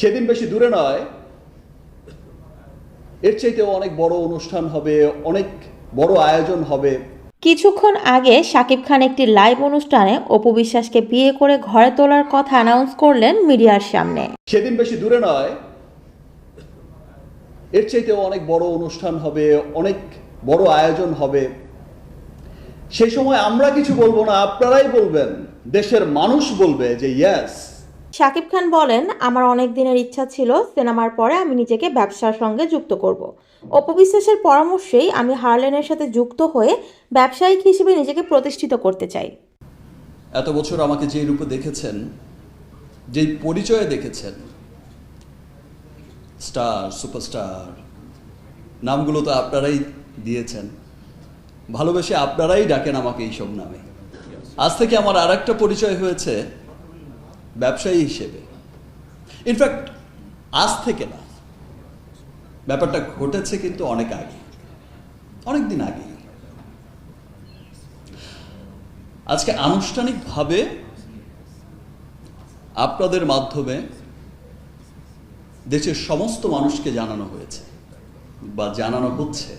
সেদিন বেশি দূরে নয় এর চাইতেও অনেক বড় অনুষ্ঠান হবে অনেক বড় আয়োজন হবে। কিছুক্ষণ আগে শাকিব খান একটি লাইভ অনুষ্ঠানে অপু বিশ্বাসকে বিয়ে করে ঘরে তোলার কথা অ্যানাউন্স করলেন মিডিয়ার সামনে। সেদিন বেশি দূরে নয় এর চাইতেও অনেক বড় অনুষ্ঠান হবে অনেক বড় আয়োজন হবে। সেই সময় আমরা কিছু বলব না আপনারাই বলবেন দেশের মানুষ বলবে যে ইয়েস শাকিব খান বলেন, আমার অনেক দিনের ইচ্ছা ছিল সিনেমার পরে আমি নিজেকে ব্যবসার সঙ্গে যুক্ত করব। অপবিশ্বাসের পরামর্শেই আমি হারলেনের সাথে যুক্ত হয়ে ব্যবসায়িক হিসেবে নিজেকে প্রতিষ্ঠিত করতে চাই। এত বছর আমাকে যে রূপে দেখেছেন যেই পরিচয়ে দেখেছেন, স্টার, সুপারস্টার, নামগুলো তো আপনারাই দিয়েছেন, ভালোবেসে আপনারাই ডাকেন আমাকে এইসব নামে। আজ থেকে আমার আর একটা পরিচয় হয়েছে ব্যবসায়ী হিসেবে। ইনফ্যাক্ট আজ থেকে না, ব্যাপারটা ঘটেছে কিন্তু অনেক আগে অনেক দিন আগে। আজকে আনুষ্ঠানিকভাবে আপনাদের মাধ্যমে দেশের সমস্ত মানুষকে জানানো হয়েছে বা জানানো হচ্ছে।